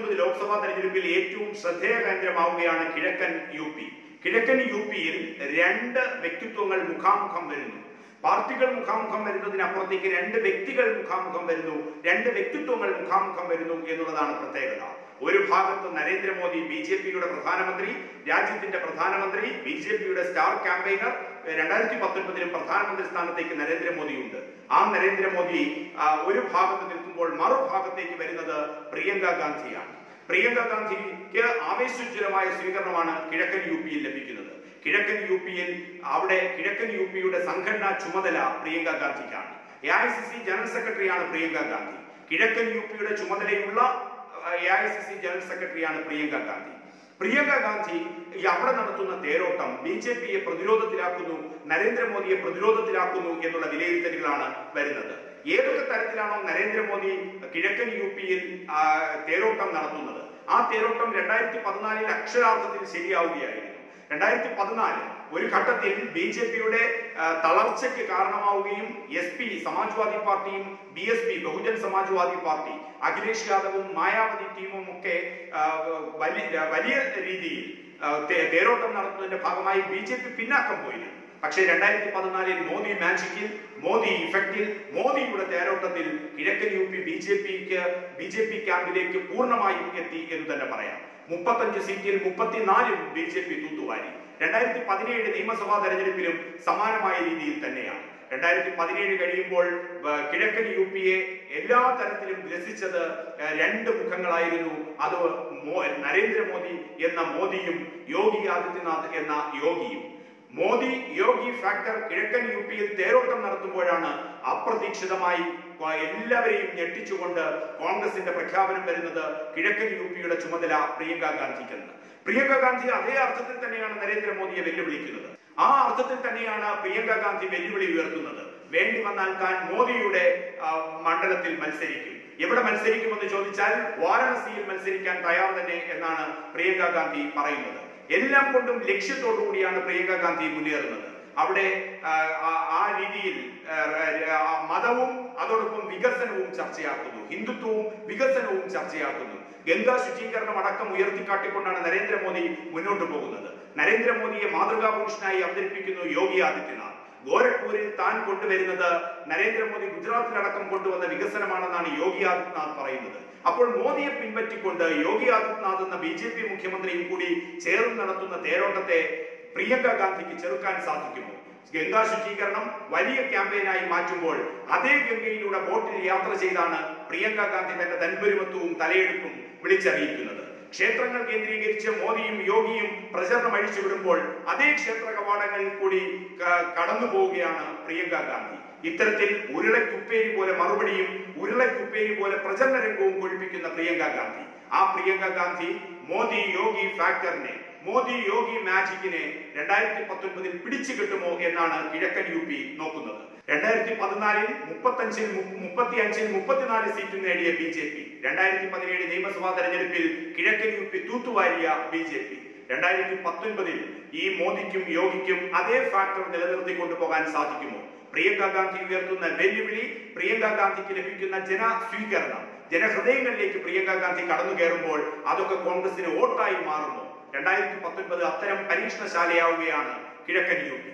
പത്തൊൻപത് ലോക്സഭാ തെരഞ്ഞെടുപ്പിൽ ഏറ്റവും ശ്രദ്ധേയ കേന്ദ്രമാവുകയാണ് കിഴക്കൻ യു പി. കിഴക്കൻ യു പിയിൽ രണ്ട് വ്യക്തിത്വങ്ങൾ മുഖാമുഖം വരുന്നു. പാർട്ടികൾ മുഖാമുഖം വരുന്നതിനപ്പുറത്തേക്ക് രണ്ട് വ്യക്തികൾ മുഖാമുഖം വരുന്നു. രണ്ട് വ്യക്തിത്വങ്ങൾ മുഖാമുഖം വരുന്നു എന്നുള്ളതാണ് പ്രത്യേകത. ഒരു ഭാഗത്ത് നരേന്ദ്രമോദി ബി ജെ പിയുടെ പ്രധാനമന്ത്രി രാജ്യത്തിന്റെ പ്രധാനമന്ത്രി ബി ജെ പിയുടെ സ്റ്റാർ ക്യാമ്പയിനർ രണ്ടായിരത്തി പത്തൊൻപതിലും പ്രധാനമന്ത്രി സ്ഥാനത്തേക്ക് നരേന്ദ്രമോദി ഉണ്ട് ആ നരേന്ദ്രമോദി ഒരു ഭാഗത്ത് നിൽക്കുമ്പോൾ മറുഭാഗത്തേക്ക് വരുന്നത് പ്രിയങ്ക ഗാന്ധിയാണ്. പ്രിയങ്ക ഗാന്ധിക്ക് ആവേശോജ്വലമായ സ്വീകരണമാണ് കിഴക്കൻ യു പിയിൽ ലഭിക്കുന്നത്. കിഴക്കൻ യു പിയിൽ അവിടെ കിഴക്കൻ യു പിയുടെ സംഘടനാ ചുമതല Priyanka ഗാന്ധിക്കാണ്. A I C C general സെക്രട്ടറിയാണ് പ്രിയങ്ക ഗാന്ധി. കിഴക്കൻ യു പിയുടെ ചുമതലയുള്ള A I C C general സെക്രട്ടറിയാണ് പ്രിയങ്ക ഗാന്ധി. പ്രിയങ്ക ഗാന്ധി അവിടെ നടത്തുന്ന തേരോട്ടം ബി ജെ പിയെ പ്രതിരോധത്തിലാക്കുന്നു നരേന്ദ്രമോദിയെ പ്രതിരോധത്തിലാക്കുന്നു എന്നുള്ള വിലയിരുത്തലുകളാണ് വരുന്നത്. ഏതൊക്കെ തരത്തിലാണോ നരേന്ദ്രമോദി കിഴക്കൻ യു പിയിൽ തേരോട്ടം നടത്തുന്നത്? ആ തേരോട്ടം രണ്ടായിരത്തി പതിനാലിൽ അക്ഷരാർത്ഥത്തിൽ ശരിയാവുകയായിരുന്നു. രണ്ടായിരത്തി പതിനാല് ഒരു ഘട്ടത്തിൽ ബി ജെ പിയുടെ തളർച്ചയ്ക്ക് കാരണമാവുകയും എസ് പി സമാജ്വാദി പാർട്ടിയും B S P Bahujan Samajwadi party Akhilesh യാദവും മായാവതി ടീമും ഒക്കെ വലിയ രീതിയിൽ തേരോട്ടം നടത്തുന്നതിന്റെ ഭാഗമായി ബി ജെ പി പിന്നാക്കം പോയിരുന്നു പക്ഷേ രണ്ടായിരത്തി പതിനാലിൽ മോദി മാജിക്കിൽ മോദി ഇഫക്റ്റിൽ മോദിയുടെ തേരോട്ടത്തിൽ കിഴക്കൻ യു പി ബി ജെ പിക്ക് ബി ജെ പി ക്യാമ്പിലേക്ക് പൂർണമായും എത്തി എന്ന് തന്നെ പറയാം. മുപ്പത്തഞ്ച് സീറ്റിൽ മുപ്പത്തിനാലും ബി ജെ പി തൂത്തുവാരി. രണ്ടായിരത്തി പതിനേഴ് നിയമസഭാ തെരഞ്ഞെടുപ്പിലും സമാനമായ രീതിയിൽ തന്നെയാണ്. രണ്ടായിരത്തി പതിനേഴ് കഴിയുമ്പോൾ കിഴക്കൻ യു പിയെ എല്ലാ തരത്തിലും ഗ്രസിച്ചത് രണ്ട് മുഖങ്ങളായിരുന്നു. അത് നരേന്ദ്രമോദി എന്ന മോദിയും യോഗി ആദിത്യനാഥ് എന്ന യോഗിയും. മോദി യോഗി ഫാക്ടർ കിഴക്കൻ യു പിയിൽ തേരോട്ടം നടത്തുമ്പോഴാണ് അപ്രതീക്ഷിതമായി എല്ലാവരെയും ഞെട്ടിച്ചുകൊണ്ട് കോൺഗ്രസിന്റെ പ്രഖ്യാപനം വരുന്നത് കിഴക്കൻ യു പിയുടെ ചുമതല പ്രിയങ്ക ഗാന്ധിക്ക് ഗാന്ധിക്കെന്ന്. പ്രിയങ്ക ഗാന്ധി അതേ അർത്ഥത്തിൽ തന്നെയാണ് നരേന്ദ്രമോദിയെ വെല്ലുവിളിക്കുന്നത്. ആ അർത്ഥത്തിൽ തന്നെയാണ് പ്രിയങ്ക ഗാന്ധി വെല്ലുവിളി ഉയർത്തുന്നത്. വേണ്ടി വന്നാൽ താൻ മോദിയുടെ മണ്ഡലത്തിൽ മത്സരിക്കും. എവിടെ മത്സരിക്കുമെന്ന് ചോദിച്ചാൽ വാരണസിയിൽ മത്സരിക്കാൻ തയ്യാർ തന്നെ എന്നാണ് പ്രിയങ്ക ഗാന്ധി പറയുന്നത്. എല്ലാം കൊണ്ടും ലക്ഷ്യത്തോടു കൂടിയാണ് പ്രിയങ്ക ഗാന്ധി മുന്നേറുന്നത്. അവിടെ ആ, രീതിയിൽ മതവും അതോടൊപ്പം വികസനവും ചർച്ചയാക്കുന്നു. ഹിന്ദുത്വവും വികസനവും ചർച്ചയാക്കുന്നു. ഗംഗാ ശുചീകരണം അടക്കം ഉയർത്തിക്കാട്ടിക്കൊണ്ടാണ് നരേന്ദ്രമോദി മുന്നോട്ട് പോകുന്നത്. നരേന്ദ്രമോദിയെ മാതൃകാപുരുഷനായി അവതരിപ്പിക്കുന്നു യോഗി ആദിത്യനാഥ്. ഗോരഖ്പൂരിൽ താൻ കൊണ്ടുവരുന്നത് നരേന്ദ്രമോദി ഗുജറാത്തിലടക്കം കൊണ്ടുവന്ന വികസനമാണെന്നാണ് യോഗി ആദിത്യനാഥ് പറയുന്നത്. അപ്പോൾ മോദിയെ പിൻപറ്റിക്കൊണ്ട് യോഗി ആദിത്യനാഥ് എന്ന ബി ജെ പി മുഖ്യമന്ത്രിയും കൂടി ചേർന്ന് നടത്തുന്ന തേരോട്ടത്തെ പ്രിയങ്ക ഗാന്ധിക്ക് ചെറുക്കാൻ സാധിക്കുമോ? ഗംഗാ ശുചീകരണം വലിയ ക്യാമ്പയിനായി മാറ്റുമ്പോൾ അതേ ഗംഗയിലൂടെ ബോട്ടിൽ യാത്ര ചെയ്താണ് പ്രിയങ്ക ഗാന്ധി തന്റെ തൻപെരുമത്വവും തലയെടുപ്പും വിളിച്ചറിയിക്കുന്നത്. ക്ഷേത്രങ്ങൾ കേന്ദ്രീകരിച്ച് മോദിയും യോഗിയും പ്രചരണം അഴിച്ചു വിടുമ്പോൾ അതേ ക്ഷേത്ര കവാടങ്ങളിൽ കൂടി കടന്നു പോവുകയാണ് പ്രിയങ്ക ഗാന്ധി. ഇത്തരത്തിൽ ഉരുളക്കുപ്പേരി പോലെ മറുപടിയും ഉരുളക്കുപ്പേരി പോലെ പ്രചരണ രംഗവും കൊഴിപ്പിക്കുന്ന പ്രിയങ്ക ഗാന്ധി. ആ പ്രിയങ്ക ഗാന്ധി മോദി യോഗി ഫാക്ടറിനെ മോദി യോഗി മാജിക്കിനെ രണ്ടായിരത്തി പത്തൊൻപതിൽ പിടിച്ചു കിട്ടുമോ എന്നാണ് കിഴക്കൻ യു പി നോക്കുന്നത്. രണ്ടായിരത്തി പതിനാലിൽ മുപ്പത്തഞ്ചിൽ മുപ്പത്തി അഞ്ചിൽ മുപ്പത്തിനാല് സീറ്റ് നേടിയ ബി ജെ പി. രണ്ടായിരത്തി പതിനേഴ് നിയമസഭാ തെരഞ്ഞെടുപ്പിൽ കിഴക്കൻ യു പി തൂത്തുവാരിയ ബി ജെ പി. രണ്ടായിരത്തി പത്തൊൻപതിൽ ഈ മോദിക്കും യോഗിക്കും അതേ ഫാക്ടർ നിലനിർത്തി കൊണ്ടുപോകാൻ സാധിക്കുമോ? പ്രിയങ്ക ഗാന്ധി ഉയർത്തുന്ന വെല്ലുവിളി പ്രിയങ്ക ഗാന്ധിക്ക് ലഭിക്കുന്ന ജന സ്വീകരണം ജനഹൃദയങ്ങളിലേക്ക് പ്രിയങ്ക ഗാന്ധി കടന്നു കയറുമ്പോൾ അതൊക്കെ കോൺഗ്രസിന് വോട്ടായി മാറുമോ? രണ്ടായിരത്തി പത്തൊൻപത് അത്തരം പരീക്ഷണശാലയാവുകയാണ് കിഴക്കൻ യു പി.